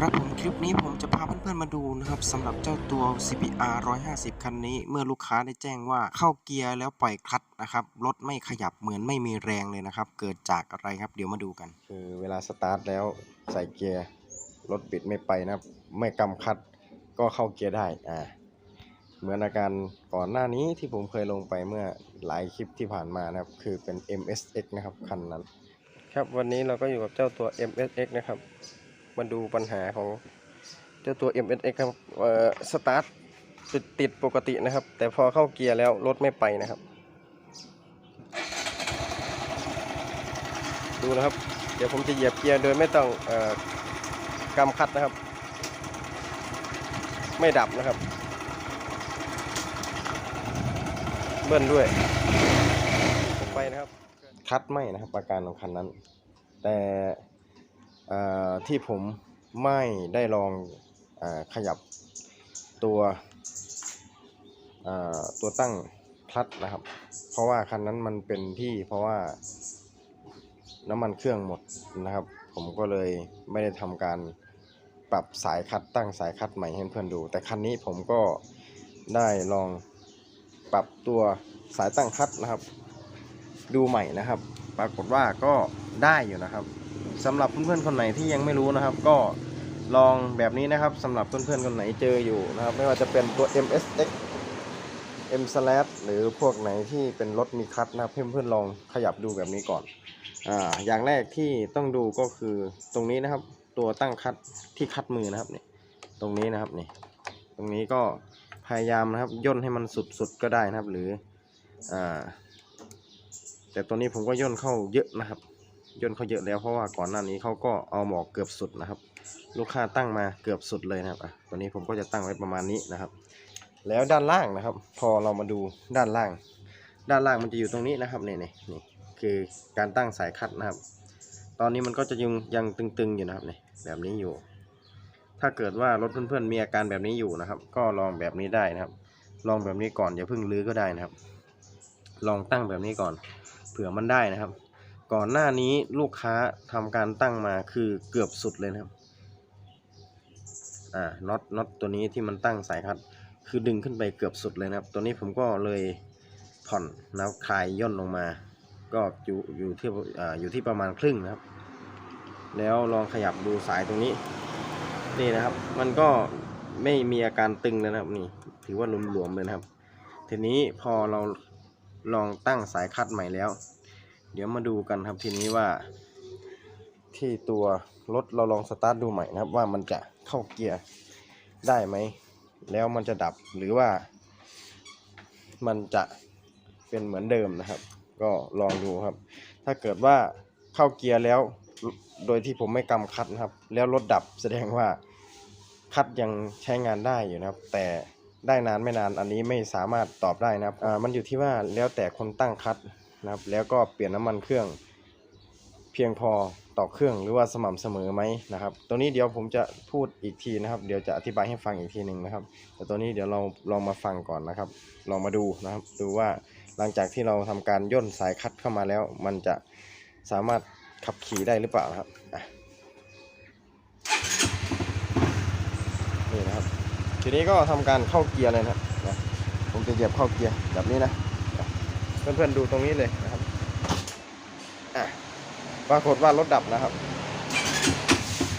ครับผมคลิปนี้ผมจะพาเพื่อนๆมาดูนะครับสำหรับเจ้าตัว CBR 150 คันนี้ เมื่อลูกค้าได้แจ้งว่าเข้าเกียร์แล้วปล่อยคลัตช์นะครับรถไม่ขยับเหมือนไม่มีแรงเลยนะครับ เกิดจากอะไรครับเดี๋ยวมาดูกัน คือเวลาสตาร์ทแล้วใส่เกียร์รถบิดไม่ไปนะครับไม่กำคัดก็เข้าเกียร์ได้อ่าเหมือนอาการก่อนหน้านี้ที่ผมเคยลงไปเมื่อหลายคลิปที่ผ่านมานะครับ คือเป็น MSX นะครับคันนั้น ครับวันนี้เราก็อยู่กับเจ้าตัว MSX นะครับ มาดูปัญหาของเจ้าตัว MSX ครับเอ่อสตาร์ทติดติดปกตินะครับ แต่พอเข้าเกียร์แล้วรถไม่ไปนะครับ ดูนะครับ เดี๋ยวผมจะเหยียบเกียร์โดยไม่ต้องอกำคัดนะครับ ไม่ดับนะครับ เบิ้ลด้วยไปนะครับ คัดไม่นะครับอาการของคันนั้น แต่ ที่ผมไม่ได้ลองอขยับตัวตัวตั้งคลัตนะครับ เพราะว่าคันนั้นมันเป็นที่เพราะว่าน้ำมันเครื่องหมดนะครับ ผมก็เลยไม่ได้ทำการปรับสายคัดตั้งสายคัดใหม่ให้เพื่อนดู แต่คันนี้ผมก็ได้ลองปรับตัวสายตั้งคัดนะครับ ดูใหม่นะครับ ปรากฏว่าก็ได้อยู่นะครับ สำหรับเพื่อนๆคนไหนที่ยังไม่รู้นะครับ ก็ลองแบบนี้นะครับสำหรับเพื่อนๆคนไหนเจออยู่นะครับ ไม่ว่าจะเป็นตัว MSX M slash หรือพวกไหนที่เป็นรถมีคัดนะครับเพื่อนๆลองขยับดูแบบนี้ก่อนอ่าอย่างแรกที่ต้องดูก็คือตรงนี้นะครับ ตัวตั้งคัดที่คัดมือนะครับนี่ตรงนี้นะครับนี่ตรงนี้ก็พยายามนะครับย่นให้มันสุดๆก็ได้นะครับหรืออ่าแต่ตัวนี้ผมก็ย่นเข้าเยอะนะครับ ย่นเขาเยอะแล้วเพราะว่าก่อนหน้านี้เขาก็เอาหมอกเกือบสุดนะครับ ลูกค้าตั้งมาเกือบสุดเลยนะครับอะตัวนี้ผมก็จะตั้งไว้ประมาณนี้นะครับ แล้วด้านล่างนะครับ พอเรามาดูด้านล่าง ด้านล่างมันจะอยู่ตรงนี้นะครับนี่นี่นี่คือการตั้งสายคัดนะครับ ตอนนี้มันก็จะยังยังตึงๆอยู่นะครับนี่แบบนี้อยู่ ถ้าเกิดว่ารถเพื่อนๆมีอาการแบบนี้อยู่นะครับ ก็ลองแบบนี้ได้นะครับ ลองแบบนี้ก่อนอย่าเพิ่งลื้อก็ได้นะครับ ลองตั้งแบบนี้ก่อน เผื่อมันได้นะครับ ก่อนหน้านี้ลูกค้าทำการตั้งมาคือเกือบสุดเลยนะครับ อ่า น็อต น็อตตัวนี้ที่มันตั้งสายคัด คือดึงขึ้นไปเกือบสุดเลยนะครับ ตัวนี้ผมก็เลยผ่อนนะครับคลายย่นลงมา ก็อยู่อยู่ที่อ่าอยู่ที่ประมาณครึ่งนะครับ แล้วลองขยับดูสายตรงนี้ นี่นะครับ มันก็ไม่มีอาการตึงแล้วนะครับ นี่ ถือว่าหลวมๆเลยนะครับ ทีนี้พอเราลองตั้งสายคัดใหม่แล้ว เดี๋ยวมาดูกันครับทีนี้ว่า ที่ตัวรถเราลองสตาร์ทดูใหม่นะครับ ว่ามันจะเข้าเกียร์ได้ไหม แล้วมันจะดับหรือว่า มันจะเป็นเหมือนเดิมนะครับ ก็ลองดูครับ ถ้าเกิดว่าเข้าเกียร์แล้วโดยที่ผมไม่กำคัดนะครับ แล้วรถดับแสดงว่าคัดยังใช้งานได้อยู่นะครับ แต่ได้นานไม่นานอันนี้ไม่สามารถตอบได้นะครับมันอยู่ที่ว่าแล้วแต่คนตั้งคัด นะครับ แล้วก็เปลี่ยนน้ำมันเครื่อง เพียงพอต่อเครื่องหรือว่าสม่ำเสมอไหมนะครับ ตัวนี้เดี๋ยวผมจะพูดอีกทีนะครับ เดี๋ยวจะอธิบายให้ฟังอีกทีหนึ่งนะครับ แต่ตัวนี้เดี๋ยวเราลองมาฟังก่อนนะครับ ลองมาดูนะครับ ดูว่าหลังจากที่เราทำการย่นสายคัดเข้ามาแล้ว มันจะสามารถขับขี่ได้หรือเปล่านะครับนี่นะครับ ทีนี้ก็ทำการเข้าเกียร์เลยนะครับผมจะเหยียบเข้าเกียร์แบบนี้นะ เพื่อนๆดูตรงนี้เลยนะครับปรากฏว่ารถดับนะครับ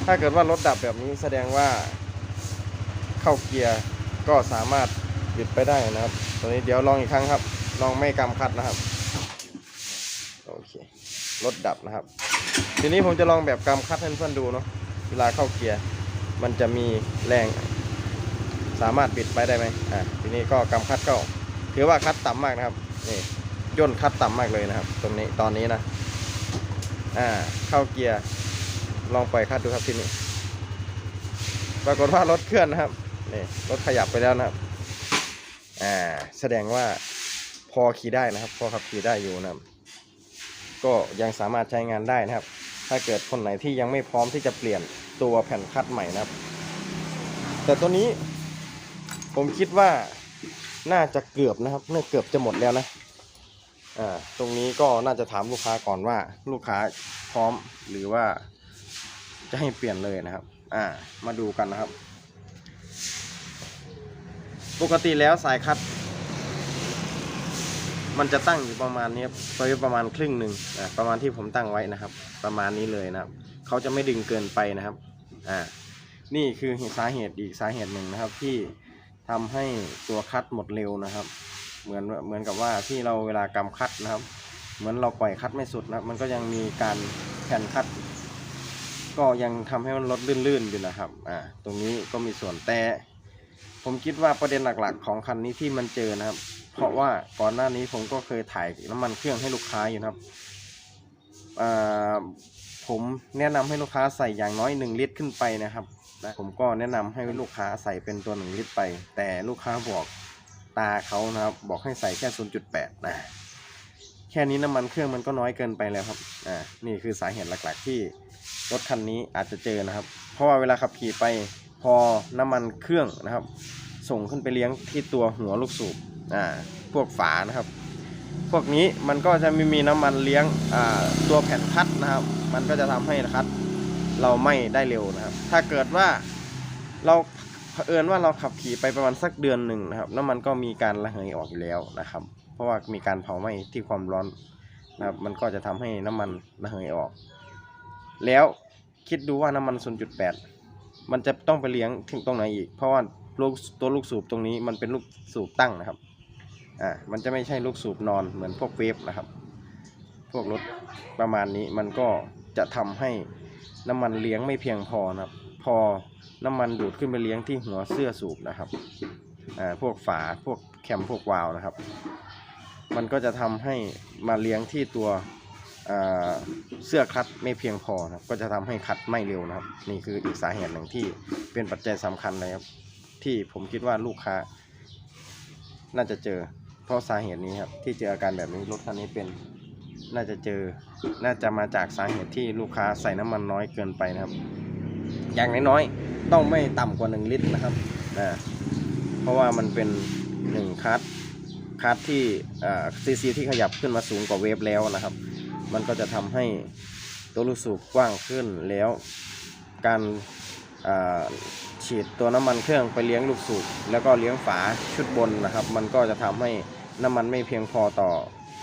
ถ้าเกิดว่ารถดับแบบนี้แสดงว่าเข้าเกียร์ก็สามารถบิดไปได้นะครับ ตัวนี้เดี๋ยวลองอีกครั้งครับ ลองไม่กำคัดนะครับ โอเค รถดับนะครับ ทีนี้ผมจะลองแบบกำคัดให้เพื่อนดูเนาะ เวลาเข้าเกียร์ มันจะมีแรง สามารถบิดไปได้ไหมอะ ทีนี้ก็กำคัดก็ถือว่าคัดต่ำมากนะครับ นี่ ย่นคัดต่ำมากเลยนะครับ ตรงนี้ตอนนี้นะอ่าเข้าเกียร์ลองปล่อยคัดดูครับทีนี้ปรากฏว่ารถเคลื่อนนะครับนี่รถขยับไปแล้วนะครับอ่าแสดงว่าพอขี่ได้นะครับ พอขับขี่ได้อยู่นะครับก็ยังสามารถใช้งานได้นะครับ ถ้าเกิดคนไหนที่ยังไม่พร้อมที่จะเปลี่ยนตัวแผ่นคัดใหม่นะครับ แต่ตัวนี้ผมคิดว่าน่าจะเกือบนะครับน่าเกือบจะหมดแล้วนะ ตรงนี้ก็น่าจะถามลูกค้าก่อนว่าลูกค้าพร้อมหรือว่าจะให้เปลี่ยนเลยนะครับ อ่า มาดูกันนะครับ ปกติแล้วสายคัด มันจะตั้งอยู่ประมาณนี้ครับปประมาณครึ่งหนึ่งอ่าประมาณที่ผมตั้งไว้นะครับ ประมาณนี้เลยนะครับ เขาจะไม่ดึงเกินไปนะครับ อ่า นี่คือสาเหตุอีกสาเหตุหนึ่งนะครับ ที่ทำให้ตัวคัดหมดเร็วนะครับ เหมือนเหมือนกับว่าที่เราเวลากำคัดนะครับ เหมือนเราปล่อยคัดไม่สุดนะมันก็ยังมีการแผ่นคัด ก็ยังทำให้มันลดลื่นๆอยู่นะครับอ่าตรงนี้ก็มีส่วนแต่ผมคิดว่าประเด็นหลักๆ ของคันนี้ที่มันเจอนะครับ เพราะว่าก่อนหน้านี้ผมก็เคยถ่ายน้ำมันเครื่องให้ลูกค้าอยู่นะครับอ่าผมแนะนำให้ลูกค้าใส่อย่างน้อย 1 ลิตรขึ้นไปนะครับนะผมก็แนะนำให้ลูกค้าใส่เป็นตัว 1 ลิตรไป แต่ลูกค้าบอก ตาเขานะครับ บอกให้ใส่แค่ 0.8 นะ แค่นี้น้ำมันเครื่องมันก็น้อยเกินไปแล้วครับ อ่า นี่คือสาเหตุหลักๆ ที่รถคันนี้อาจจะเจอนะครับ เพราะว่าเวลาขับขี่ไปพอน้ำมันเครื่องนะครับ ส่งขึ้นไปเลี้ยงที่ตัวหัวลูกสูบ อ่า พวกฝานะครับ พวกนี้มันก็จะไม่มีน้ำมันเลี้ยง อ่า ตัวแผ่นคัดนะครับ มันก็จะทำให้คัดเราไม่ได้เร็วนะครับ ถ้าเกิดว่าเรา เผอิญว่าเราขับขี่ไปประมาณสักเดือนหนึ่งนะครับน้ำมันก็มีการระเหยออกอยู่แล้วนะครับ เพราะว่ามีการเผาไหม้ที่ความร้อนนะครับ มันก็จะทำให้น้ำมันระเหยออก แล้วคิดดูว่าน้ำมัน 0.8 มันจะต้องไปเลี้ยงถึงตรงไหนอีก เพราะว่าลูกตัวลูกสูบตรงนี้มันเป็นลูกสูบตั้งนะครับ อ่า มันจะไม่ใช่ลูกสูบนอนเหมือนพวกเวฟนะครับ พวกรถประมาณนี้มันก็จะทำให้น้ำมันเลี้ยงไม่เพียงพอนะครับ พอน้ำมันดูดขึ้นไปเลี้ยงที่หัวเสื้อสูบนะครับอ่าพวกฝาพวกแคมพวกวาล์วนะครับ มันก็จะทำให้มาเลี้ยงที่ตัวเสื้อคลัตช์ไม่เพียงพอนะครับ ก็จะทำให้คลัตช์ไม่เร็วนะครับ นี่คืออีกสาเหตุหนึ่งที่เป็นปัจจัยสำคัญเลยครับ ที่ผมคิดว่าลูกค้า น่าจะเจอ เพราะสาเหตุนี้ครับ ที่เจออาการแบบนี้รถคันนี้เป็นน่าจะเจอ น่าจะมาจากสาเหตุที่ลูกค้าใส่น้ำมันน้อยเกินไปนะครับ อย่างน้อยๆต้องไม่ต่ำกว่า 1 ลิตรนะครับนะเพราะว่ามันเป็น1คัสคัสที่ซีซีที่ขยับขึ้นมาสูงกว่าเวฟแล้วนะครับ มันก็จะทำให้ตัวลูกสูบกว้างขึ้นแล้ว การอ่าฉีดตัวน้ำมันเครื่องไปเลี้ยงลูกสูบแล้วก็เลี้ยงฝาชุดบนนะครับ มันก็จะทำให้น้ำมันไม่เพียงพอต่อ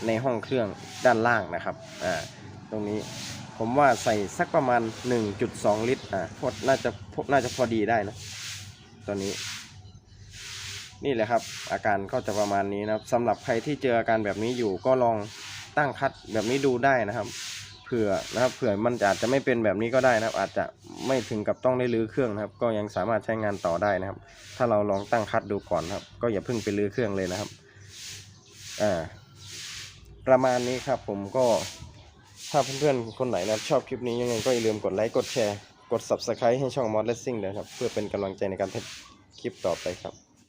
ในห้องเครื่องด้านล่างนะครับ อ่า ตรงนี้ ผมว่าใส่สักประมาณ 1.2 ลิตร อ่าพอน่าจะพอน่าจะพอดีได้นะตอนนี้ นี่แหละครับ อาการก็จะประมาณนี้นะครับสำหรับใครที่เจออาการแบบนี้อยู่ก็ลองตั้งคัดแบบนี้ดูได้นะครับ เผื่อนะครับ เผื่อมันอาจจะไม่เป็นแบบนี้ก็ได้นะครับ อาจจะไม่ถึงกับต้องได้รื้อเครื่องนะครับ ก็ยังสามารถใช้งานต่อได้นะครับ ถ้าเราลองตั้งคัดดูก่อนครับ ก็อย่าเพิ่งไปรื้อเครื่องเลยนะครับ อ่า ประมาณนี้ครับ ผมก็ ถ้าเพื่อนๆ คนไหนนะชอบคลิปนี้ยังไงก็อย่าลืมกดไลค์ กดแชร์ กด subscribe ให้ช่อง Mod Racing นะครับ เพื่อเป็นกำลังใจในการทำคลิปต่อไปครับ